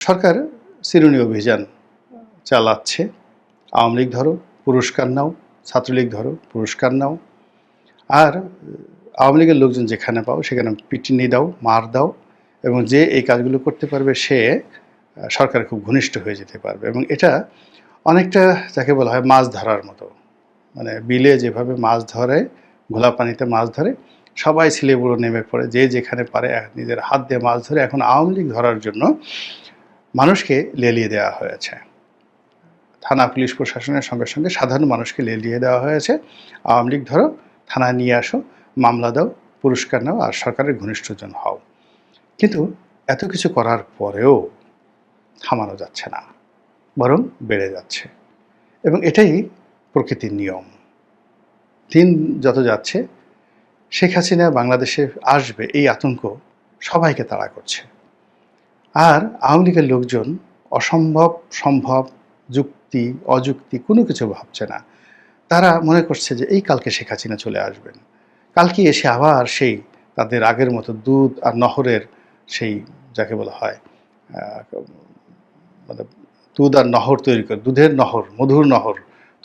সরকার চিরুনি অভিযান চালাচ্ছে। আওয়ামী লীগ ধরো, পুরস্কার নাও, ছাত্রলীগ ধরো, পুরস্কার নাও। আর, আওয়ামী লীগের লোকজন যেখানে পাও, সেখানে পিটিনি দাও, মার দাও এবং যে এই কাজগুলো করতে পারবে, সে সরকার খুব ঘনিষ্ঠ হয়ে যেতে পারবে এবং এটা অনেকটা যাকে বলা হয় মাছ ধরার মতো। মানে বিলে যেভাবে মাছ ধরে, ঘোলা পানিতে মাছ ধরে, সবাই ছেলেগুলো নেমে পড়ে, যে যেখানে পারে, নিজের হাত দিয়ে মাছ ধরে। এখন আওয়ামী লীগ ধরার জন্য মানুষকে লেলিয়ে দেওয়া হয়েছে। থানা পুলিশ প্রশাসনের সঙ্গে সঙ্গে সাধারণ মানুষকে লেলিয়ে দেওয়া হয়েছে। আওয়ামী লীগ, ধরো থানায় নিয়ে আসো, মামলা দাও, পুরস্কার নাও, আর সরকারের ঘনিষ্ঠজন হও। কিন্তু এত কিছু করার পরেও থামানো যাচ্ছে না, বরং বেড়ে যাচ্ছে। এবং এটাই প্রকৃতির নিয়ম। দিন যত যাচ্ছে, শেখ হাসিনা বাংলাদেশে আসবে, এই আতঙ্ক সবাইকে তাড়া করছে। আর আওয়ামী লীগের লোকজন অসম্ভব, সম্ভব, যুক্তি, অযুক্তি কোনো কিছু ভাবছে না। তারা মনে করছে যে এই কালকে শেখ হাসিনা চলে আসবেন। কালকে এসে আবার সেই তাদের আগের মতো দুধ আর নহরের সেই যাকে বলা হয় মানে দুধ আর নহর তৈরি করে, দুধের নহর, মধুর নহর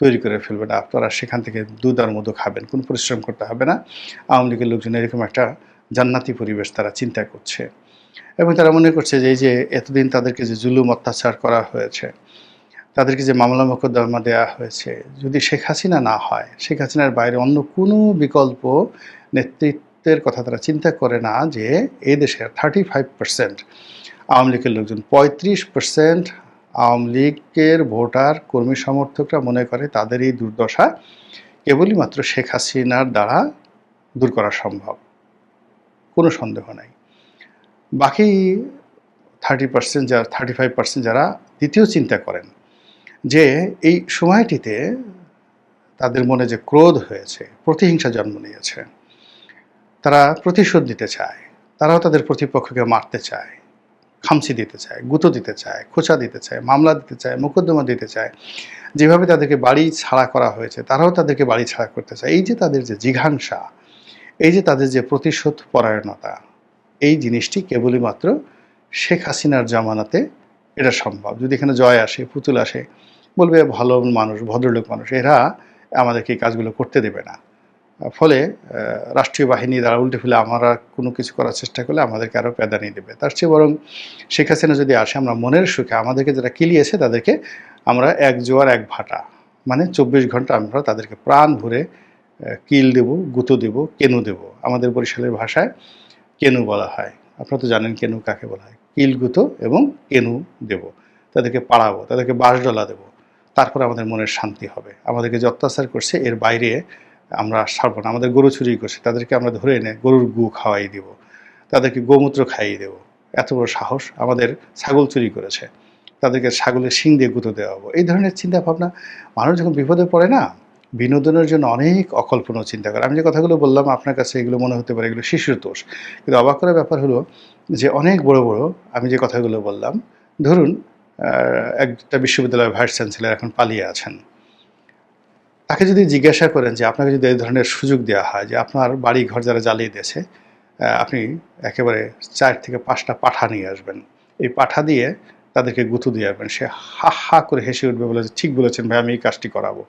তৈরি করে ফেলবেন আপনারা সেখান থেকে দুধ আর মধু খাবেন, কোনো পরিশ্রম করতে হবে না। আওয়ামী লীগের লোকজন এরকম একটা জান্নাতি পরিবেশ তারা চিন্তা করছে। এবং তারা মনে করছে যে এই যে এতদিন তাদেরকে যে জুলুম অত্যাচার করা হয়েছে, তাদেরকে যে মামলা মোকদ্দমা দেওয়া হয়েছে, যদি শেখ হাসিনা না হয়, শেখ হাসিনার বাইরে অন্য কোনো বিকল্প নেতৃত্বের কথা তারা চিন্তা করে না যে এই দেশের থার্টি ফাইভ পার্সেন্ট আওয়ামী লীগের লোকজন, পঁয়ত্রিশ পার্সেন্ট আওয়ামী লীগের ভোটার কর্মী সমর্থকরা মনে করে তাদের এই দুর্দশা কেবলই মাত্র শেখ হাসিনার দ্বারা দূর করা সম্ভব। কোনো সন্দেহ নাই। বাকি থার্টি পার্সেন্ট যারা থার্টি ফাইভ পার্সেন্ট যারা দ্বিতীয় চিন্তা করেন যে এই সময়টিতে তাদের মনে যে ক্রোধ হয়েছে, প্রতিহিংসা জন্ম নিয়েছে, তারা প্রতিশোধ দিতে চায়, তারাও তাদের প্রতিপক্ষকে মারতে চায়, খামচি দিতে চায়, গুঁতো দিতে চায়, খোঁচা দিতে চায়, মামলা দিতে চায়, মোকদ্দমা দিতে চায়, যেভাবে তাদেরকে বাড়ি ছাড়া করা হয়েছে, তারাও তাদেরকে বাড়ি ছাড়া করতে চায়। এই যে তাদের যে জিঘাংসা, এই যে তাদের যে প্রতিশোধ পরায়ণতা এই জিনিসটি কেবলই মাত্র শেখ হাসিনার জামানাতে এটা সম্ভব। যদি এখানে জয় আসে, পুতুল আসে, বলবে ভালো মানুষ, ভদ্রলোক মানুষ, এরা আমাদেরকে এই কাজগুলো করতে দেবে না। ফলে রাষ্ট্রীয় বাহিনী দ্বারা উল্টে ফেলে আমরা কোনো কিছু করার চেষ্টা করলে আমাদেরকে আরও প্যাদানি দেবে। তার চেয়ে বরং শেখ হাসিনা যদি আসে, আমরা মনের সুখে, আমাদেরকে যারা কিলিয়েছে, তাদেরকে আমরা এক জোয়ার, এক ভাটা মানে চব্বিশ ঘণ্টা আমরা তাদেরকে প্রাণ ভরে কিল দেব, গুঁতো দেব, কেনু দেব। আমাদের বরিশালের ভাষায় কেনু বলা হয়। আপনারা তো জানেন কেনু কাকে বলা হয়। কিল গুঁতো এবং কেনু দেব। তাদেরকে পাড়াবো, তাদেরকে বাঁশডলা দেবো। তারপর আমাদের মনের শান্তি হবে। আমাদেরকে যে অত্যাচার করছে, এর বাইরে আমরা ছাড়বো না। আমাদের গরু চুরি করছে, তাদেরকে আমরা ধরে এনে গরুর গু খাওয়াই দেব। তাদেরকে গোমূত্র খাইয়ে দেব। এত বড় সাহস আমাদের ছাগল চুরি করেছে। তাদেরকে ছাগলের শিং দিয়ে গুঁতো দেওয়া হব। এই ধরনের চিন্তা ভাবনা মানুষ যখন বিপদে পড়ে না বিনোদনের জন্য অনেক অকল্পনীয় চিন্তা করে। আমি যে কথাগুলো বললাম, আপনার কাছে এগুলো মনে হতে পারে এগুলো শিশুর দোষ। কিন্তু অবাক করার ব্যাপার হলো যে অনেক বড় বড় আমি যে কথাগুলো বললাম, ধরুন একটা বিশ্ববিদ্যালয়ের ভাইস চ্যান্সেলর এখন পালিয়ে আছেন। তাকে যদি জিজ্ঞাসা করেন যে আপনাকে যদি এই ধরনের সুযোগ দেওয়া হয় যে আপনার বাড়ি ঘর যারা জ্বালিয়ে দিয়েছে আপনি একেবারে চার থেকে পাঁচটা পাঠা নিয়ে আসবেন। এই পাঠা দিয়ে তাদেরকে গুঁতো দিয়ে আসবেন। সে হা হা করে হেসে উঠবে, বলে ঠিক বলেছেন ভাই, আমি এই কাজটি করাবো।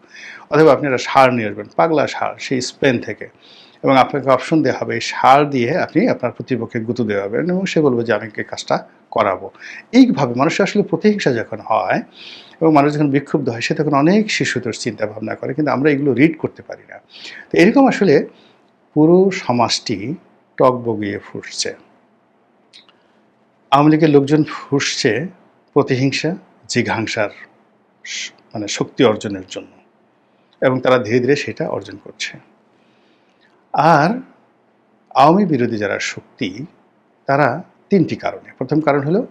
অথবা আপনি একটা সার নিয়ে আসবেন, পাগলা সার, সেই স্পেন থেকে। এবং আপনাকে অপশন দেওয়া হবে, এই সার দিয়ে আপনি আপনার প্রতিপক্ষে গুঁতো দেওয়া হবে এবং সে বলবে যে, আমি এই কাজটা করাবো। এইভাবে মানুষের আসলে প্রতিহিংসা যখন হয় এবং মানুষ যখন বিক্ষুব্ধ হয়, সে তখন অনেক শিশুতোষ চিন্তা ভাবনা করে, কিন্তু আমরা এগুলো রিড করতে পারি না। তো এরকম আসলে পুরো সমাজটি টক বগিয়ে ফুটছে। আওয়ামী লীগের লোকজন ফুসছে প্রতিহিংসা, জিঘাংসার মানে শক্তি অর্জনের জন্য। এবং তারা ধীরে ধীরে সেটা অর্জন করছে। আর আওয়ামী বিরোধী যারা শক্তি, তারা তিনটি কারণে। প্রথম কারণ হলো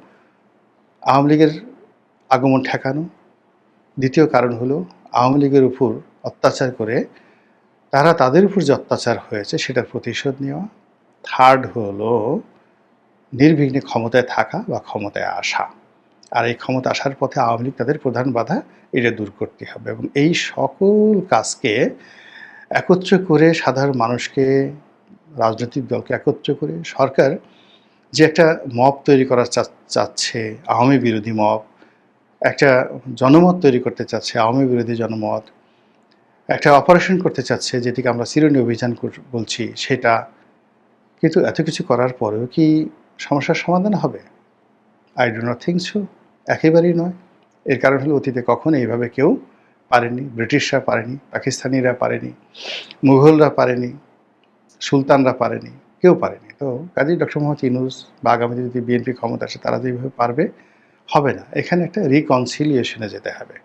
আওয়ামী লীগের আগমন ঠেকানো। দ্বিতীয় কারণ হলো আওয়ামী লীগের উপর অত্যাচার করে তারা তাদের উপর যে অত্যাচার হয়েছে, সেটার প্রতিশোধ নেওয়া। থার্ড হলো নির্বিঘ্নে ক্ষমতায় থাকা বা ক্ষমতায় আসা। আর এই ক্ষমতা আসার পথে আওয়ামী লীগ তাদের প্রধান বাধা, এটা দূর করতে হবে। এবং এই সকল কাজকে একত্র করে সাধারণ মানুষকে, রাজনৈতিক দলকে একত্র করে সরকার যে একটা মব তৈরি করার চাচ্ছে, আওয়ামী বিরোধী মব, একটা জনমত তৈরি করতে চাচ্ছে, আওয়ামী বিরোধী জনমত, একটা অপারেশন করতে চাচ্ছে, যেটিকে আমরা চিরুনি অভিযান বলছি, সেটা। কিন্তু এত কিছু করার পরেও কি সমস্যার সমাধান হবে? I do not think so একেবারেই নয়। এর কারণ হলো অতীতে কখনো এইভাবে কেউ পারেনি, ব্রিটিশরা পারেনি, পাকিস্তানিরা পারেনি, মুঘলরা পারেনি, সুলতানরা পারেনি, কেউ পারেনি। তো কাজী ডক্টর মোহাম্মদ ইনুস বা আগামীতে যদি বিএনপি ক্ষমতা আসে, তারা যেভাবে পারবে, হবে না। এখানে একটা রিকনসিলিয়েশনে যেতে হবে।